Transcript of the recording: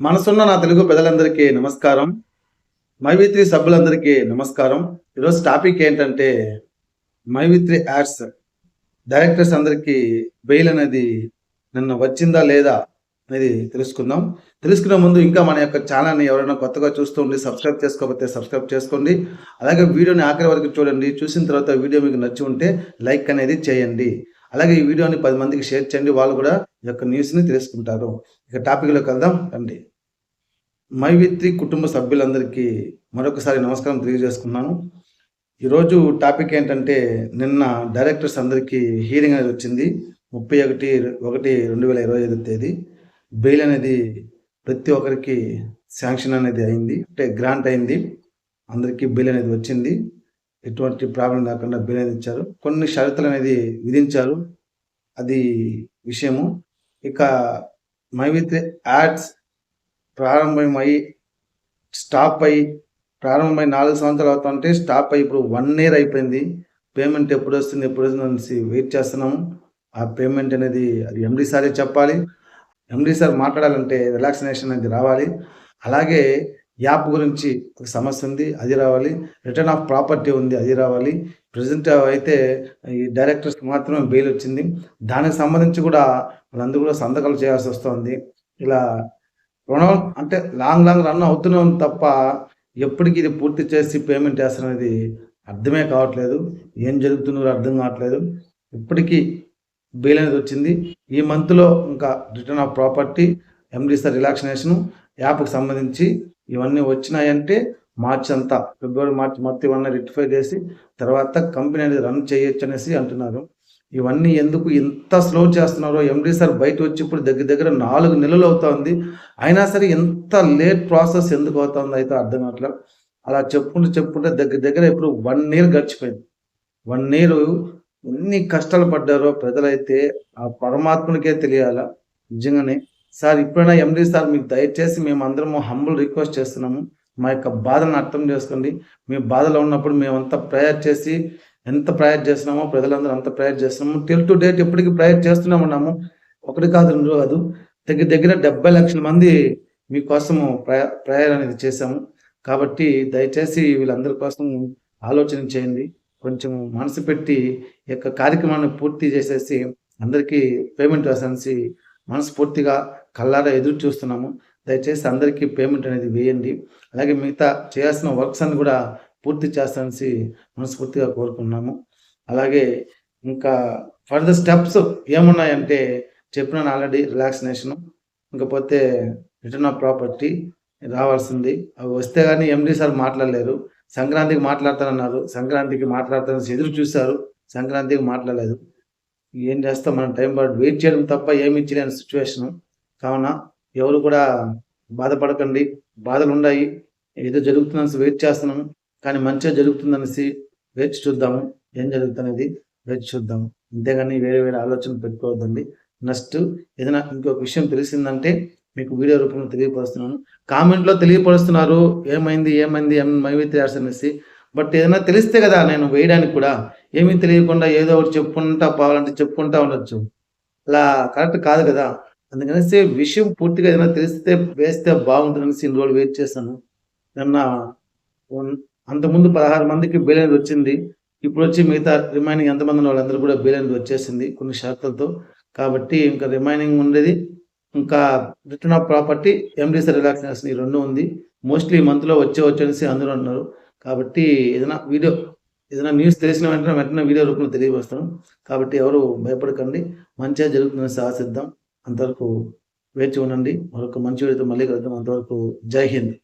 మనసున్న నా తెలుగు ప్రజలందరికీ నమస్కారం. మైవిత్రి సభ్యులందరికీ నమస్కారం. ఈరోజు టాపిక్ ఏంటంటే మైవిత్రి యాడ్స్. డైరెక్టర్స్ అందరికీ బెయిల్ అనేది నిన్న వచ్చిందా లేదా అనేది తెలుసుకుందాం. తెలుసుకునే ముందు ఇంకా మన యొక్క ఛానల్ని ఎవరైనా కొత్తగా చూస్తూ ఉండి సబ్స్క్రైబ్ చేసుకోకపోతే సబ్స్క్రైబ్ చేసుకోండి. అలాగే వీడియోని ఆఖరి వరకు చూడండి. చూసిన తర్వాత వీడియో మీకు నచ్చి ఉంటే లైక్ అనేది చేయండి. అలాగే ఈ వీడియోని పది మందికి షేర్ చేయండి. వాళ్ళు కూడా ఈ యొక్క న్యూస్ని తెలుసుకుంటారు. ఇక టాపిక్లోకి వెళ్దాం. రండి. మైవిత్రి కుటుంబ సభ్యులందరికీ మరొకసారి నమస్కారం తెలియజేసుకున్నాను. ఈరోజు టాపిక్ ఏంటంటే నిన్న డైరెక్టర్స్ అందరికీ హీరింగ్ అనేది వచ్చింది. ముప్పై ఒకటి ఒకటి రెండు వేల ఇరవై ఐదు తేదీ. బెయిల్ అనేది ప్రతి ఒక్కరికి శాంక్షన్ అనేది అయింది. అంటే గ్రాంట్ అయింది. అందరికీ బిల్ అనేది వచ్చింది. ఎటువంటి ప్రాబ్లం లేకుండా బిల్ అనేది ఇచ్చారు కొన్ని షరతులు అనేది విధించారు. అది విషయము. ఇక మైవిత్ యాడ్స్ ప్రారంభమై స్టాప్ అయ్యి ప్రారంభమై నాలుగు సంవత్సరాలు అవుతుంటే స్టాప్ అయ్యి ఇప్పుడు వన్ ఇయర్ అయిపోయింది. పేమెంట్ ఎప్పుడు వస్తుంది ఎప్పుడు వస్తుంది అనేసి వెయిట్ చేస్తున్నాము. ఆ పేమెంట్ అనేది అది ఎండీ సారే చెప్పాలి. ఎండీ సార్ మాట్లాడాలంటే రిలాక్సినేషన్ అనేది రావాలి. అలాగే యాప్ గురించి ఒక సమస్య ఉంది అది రావాలి. రిటర్న్ ఆఫ్ ప్రాపర్టీ ఉంది అది రావాలి. ప్రజెంట్ అయితే ఈ డైరెక్టర్స్కి మాత్రమే బెయిల్ వచ్చింది. దానికి సంబంధించి కూడా వాళ్ళందరూ కూడా సంతకాలు చేయాల్సి వస్తుంది. ఇలా రుణం అంటే లాంగ్ లాంగ్ రన్ అవుతున్నాం తప్ప ఎప్పటికి ఇది పూర్తి చేసి పేమెంట్ చేస్తున్నది అర్థమే కావట్లేదు. ఏం జరుగుతుందో అర్థం కావట్లేదు. ఇప్పటికీ బెయిల్ అనేది వచ్చింది. ఈ మంత్లో ఇంకా return of property MD sir relaxation యాప్కి సంబంధించి ఇవన్నీ వచ్చినాయంటే మార్చ్ అంతా ఫిబ్రవరి మార్చ్ మొత్తం ఇవన్నీ రెక్టిఫై చేసి తర్వాత కంపెనీ అనేది రన్ చేయొచ్చు అనేసి అంటున్నారు. ఇవన్నీ ఎందుకు ఇంత స్లో చేస్తున్నారో ఎండీ సార్ బయట వచ్చి ఇప్పుడు దగ్గర దగ్గర నాలుగు నెలలు అవుతుంది. అయినా సరే ఎంత లేట్ ప్రాసెస్ ఎందుకు అవుతుంది అయితే అర్థం కావట్లేదు అలా చెప్పుకుంటూ చెప్పుకుంటే దగ్గర దగ్గర ఇప్పుడు వన్ ఇయర్ గడిచిపోయింది. వన్ ఇయర్ ఎన్ని కష్టాలు పడ్డారో ప్రజలైతే ఆ పరమాత్మనికే తెలియాలా? నిజంగానే సార్ ఇప్పుడైనా ఎండి సార్ మీకు దయచేసి మేము అందరము హంబుల్ రిక్వెస్ట్ చేస్తున్నాము. మా యొక్క బాధను అర్థం చేసుకోండి. మీ బాధలో ఉన్నప్పుడు మేమంతా ప్రేయర్ చేసి ఎంత ప్రయర్ చేస్తున్నామో ప్రజలందరూ అంత ప్రయర్ చేస్తున్నాము. టిల్ టు డేట్ ఎప్పటికీ ప్రయర్ చేస్తూనే ఉన్నాము. ఒకటి కాదు రెండు కాదు. దగ్గర దగ్గర డెబ్బై లక్షల మంది మీకోసము ప్రయ ప్రయర్ అనేది చేశాము. కాబట్టి దయచేసి వీళ్ళందరి కోసం ఆలోచన చేయండి. కొంచెం మనసు పెట్టి ఈ యొక్క కార్యక్రమాన్ని పూర్తి చేసేసి అందరికీ పేమెంట్ వేసేసి మనస్ఫూర్తిగా కళ్ళారా ఎదురు చూస్తున్నాము. దయచేసి అందరికీ పేమెంట్ అనేది వేయండి. అలాగే మిగతా చేయాల్సిన వర్క్స్ అని కూడా పూర్తి చేస్తానని మనస్ఫూర్తిగా కోరుకున్నాము అలాగే ఇంకా ఫర్దర్ స్టెప్స్ ఏమున్నాయంటే చెప్పినాను ఆల్రెడీ రిలాక్సినేషను ఇంకపోతే రిటర్న్ ఆఫ్ ప్రాపర్టీ రావాల్సింది. అవి వస్తే కానీ ఎండి సార్ మాట్లాడలేరు సంక్రాంతికి మాట్లాడతానన్నారు. సంక్రాంతికి మాట్లాడతానని ఎదురు చూశారు. సంక్రాంతికి మాట్లాడలేదు. ఏం చేస్తాం? మనం టైం పాటు వెయిట్ చేయడం తప్ప ఏమి ఇచ్చలేని సిచ్యువేషను కావున ఎవరు కూడా బాధపడకండి. బాధలు ఉన్నాయి ఏదో జరుగుతుందని వెయిట్ చేస్తున్నాము కానీ మంచిగా జరుగుతుందనేసి వేచి చూద్దాము. ఏం జరుగుతుంది వేచి చూద్దాము అంతేగాని వేరే వేరే ఆలోచన పెట్టుకోవద్దండి. నెక్స్ట్ ఏదైనా ఇంకొక విషయం తెలిసిందంటే మీకు వీడియో రూపంలో తెలియపరుస్తున్నాను. కామెంట్లో తెలియపరుస్తున్నారు. ఏమైంది ఏమైంది ఏం మైవిత్రి అనేసి బట్ ఏదైనా తెలిస్తే కదా నేను వేయడానికి కూడా. ఏమీ తెలియకుండా ఏదో ఒకటి చెప్పుకుంటా పోవాలంటే చెప్పుకుంటా ఉండొచ్చు. అలా కరెక్ట్ కాదు కదా. అందుకనేసి విషయం పూర్తిగా ఏదైనా తెలిస్తే వేస్తే బాగుంటుందనేసి ఇన్ని రోజులు వెయిట్ చేశాను. నిన్న అంతకుముందు పదహారు మందికి బెయిల్ వచ్చింది. ఇప్పుడు వచ్చి మిగతా రిమైనింగ్ ఎంతమంది ఉన్న వాళ్ళందరూ కూడా బెయిల్ వచ్చేసింది కొన్ని షరతులతో. కాబట్టి ఇంకా రిమైనింగ్ ఉండేది. ఇంకా రిటర్న్ ఆఫ్ ప్రాపర్టీ ఎండిసీ రిలాక్సేషన్ ఈ రెండు ఉంది. మోస్ట్లీ ఈ మంత్లో వచ్చే వచ్చేసి అందరూ అన్నారు. కాబట్టి ఏదైనా వీడియో ఏదైనా న్యూస్ తెలిసిన వెంటనే వెంటనే వీడియో రూపంలో తెలియవస్తాను కాబట్టి ఎవరు భయపడకండి. మంచిగా జరుగుతుందని ఆశిద్దాం. అంతవరకు వేచి ఉండండి. మరొక మంచి వీడియోతో మళ్ళీ కలుద్దాం. అంతవరకు జై హింద్.